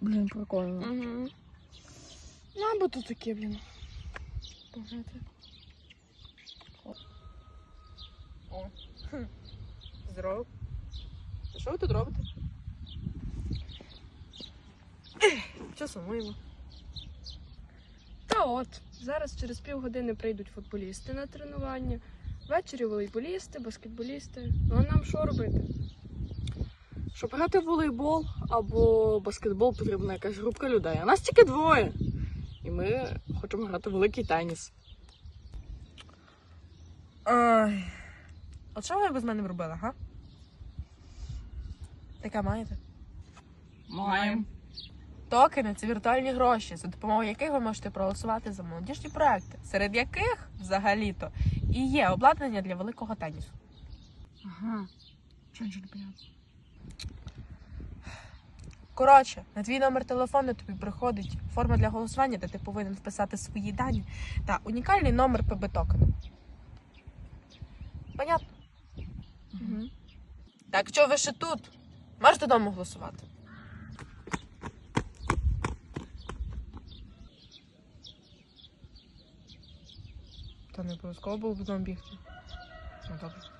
Блін, прикольно. Угу. Ну, або тут таке, блін. О. Хм. Здорово. А Що ви тут робите? Що сумуємо? Та от, зараз через півгодини прийдуть футболісти на тренування, ввечері волейболісти, баскетболісти. Ну а нам що робити? Щоб грати в волейбол або баскетбол, потрібна якась групка людей. А нас тільки двоє. І ми хочемо грати в великий теніс. Ай. От що ви без мене б робили, га? Таке маєте? Маємо. Токени це віртуальні гроші, за допомогою яких ви можете проголосувати за молодіжні проекти, серед яких взагалі-то і є обладнання для великого тенісу. Ага. Чого нічого не понятно? Коротше, на твій номер телефону тобі приходить форма для голосування, де ти повинен вписати свої дані та унікальний номер ПБ токену. Понятно? Угу. Так, що ви ще тут? Можеш додому голосувати. Та не обов'язково було б додому бігти. Ну, добре.